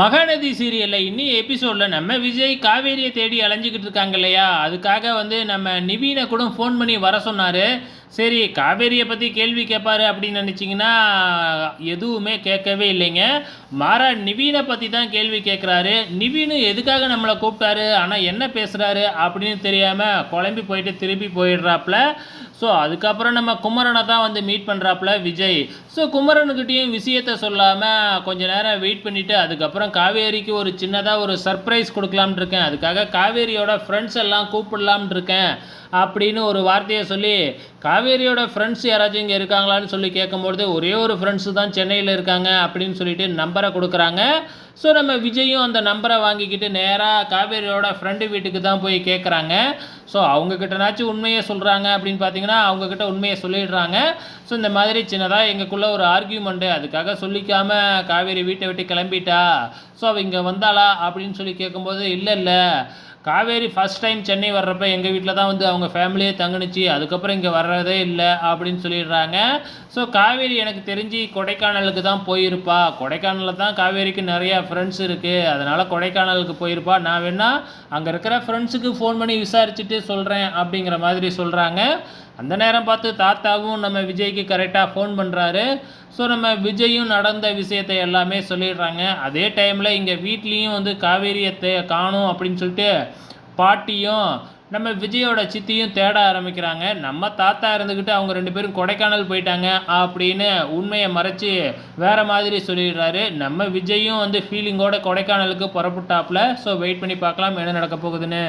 மகாநதி சீரியலில் இன்னி எபிசோடில் நம்ம விஜய் காவேரியை தேடி அலைஞ்சிக்கிட்டு இருக்காங்க இல்லையா? அதுக்காக வந்து நம்ம நிவீனை கூட ஃபோன் பண்ணி வர சொன்னார். சரி காவேரியை பற்றி கேள்வி கேட்பாரு அப்படின்னு நினச்சிங்கன்னா எதுவுமே கேட்கவே இல்லைங்க. மாறா நிவீனை பற்றி தான் கேள்வி கேட்குறாரு. நிவீனு எதுக்காக நம்மளை கூப்பிட்டாரு? ஆனால் என்ன பேசுகிறாரு அப்படின்னு தெரியாமல் குழம்பி போயிட்டு திருப்பி போயிடுறாப்புல. ஸோ அதுக்கப்புறம் நம்ம குமரனை தான் வந்து மீட் பண்ணுறாப்புல விஜய். ஸோ குமரனுக்கிட்டேயும் விஷயத்த சொல்லாமல் கொஞ்ச நேரம் வெயிட் பண்ணிவிட்டு அதுக்கப்புறம் காவேரிக்கு ஒரு சின்னதாக ஒரு சர்ப்ரைஸ் கொடுக்கலாம்னு இருக்கேன். அதுக்காக காவேரியோட ஃப்ரெண்ட்ஸ் எல்லாம் கூப்பிடலாம்னு இருக்கேன் அப்படின்னு ஒரு வார்த்தையை சொல்லி காவேரியோட ஃப்ரெண்ட்ஸ் யாராச்சும் இங்கே இருக்காங்களான்னு சொல்லி கேட்கும்பொழுது ஒரே ஒரு ஃப்ரெண்ட்ஸு தான் சென்னையில் இருக்காங்க அப்படின்னு சொல்லிட்டு நம்பரை கொடுக்குறாங்க. ஸோ நம்ம விஜயும் அந்த நம்பரை வாங்கிக்கிட்டு நேராக காவேரியோட ஃப்ரெண்டு வீட்டுக்கு தான் போய் கேட்குறாங்க ஸோ அவங்கக்கிட்டனாச்சும் உண்மையை சொல்கிறாங்க அப்படின்னு பார்த்தீங்கன்னா அவங்கக்கிட்ட உண்மையை சொல்லிடுறாங்க. ஸோ இந்த மாதிரி சின்னதாக எங்களுக்குள்ளே ஒரு ஆர்கியூமெண்ட்டு அதுக்காக சொல்லிக்காமல் காவேரி வீட்டை விட்டு கிளம்பிட்டா. ஸோ அவள் இங்கே வந்தாளா அப்படின்னு சொல்லி கேட்கும்போது இல்லை இல்லை. காவேரி ஃபஸ்ட் டைம் சென்னை வர்றப்ப எங்கள் வீட்டில் தான் வந்து அவங்க ஃபேமிலியே தங்குனுச்சு அதுக்கப்புறம் இங்கே வர்றதே இல்லை அப்படின்னு சொல்லிடுறாங்க. ஸோ காவேரி எனக்கு தெரிஞ்சு கொடைக்கானலுக்கு தான் போயிருப்பா. கொடைக்கானலில் தான் காவேரிக்கு நிறையா ஃப்ரெண்ட்ஸ் இருக்குது அதனால் கொடைக்கானலுக்கு போயிருப்பா. நான் வேணால் அங்கே இருக்கிற ஃப்ரெண்ட்ஸுக்கு ஃபோன் பண்ணி விசாரிச்சுட்டு சொல்கிறேன் அப்படிங்கிற மாதிரி சொல்கிறாங்க அந்த நேரம் பார்த்து தாத்தாவும் நம்ம விஜய்க்கு கரெக்டாக ஃபோன் பண்ணுறாரு ஸோ நம்ம விஜயும் நடந்த விஷயத்தை எல்லாமே சொல்லிடுறாங்க. அதே டைமில் இங்கே வீட்லேயும் வந்து காவேரியத்தை காணும் அப்படின்னு சொல்லிட்டு பாட்டியும் நம்ம விஜயோட சித்தியும் தேட ஆரம்பிக்கிறாங்க. நம்ம தாத்தா இருந்துக்கிட்டு அவங்க ரெண்டு பேரும் கொடைக்கானல் போயிட்டாங்க அப்படின்னு உண்மையை மறைச்சி வேறு மாதிரி சொல்லிடுறாரு. நம்ம விஜயும் வந்து ஃபீலிங்கோட கொடைக்கானலுக்கு புறப்பட்டாப்புல. ஸோ வெயிட் பண்ணி பார்க்கலாம் என்ன நடக்க போகுதுன்னு.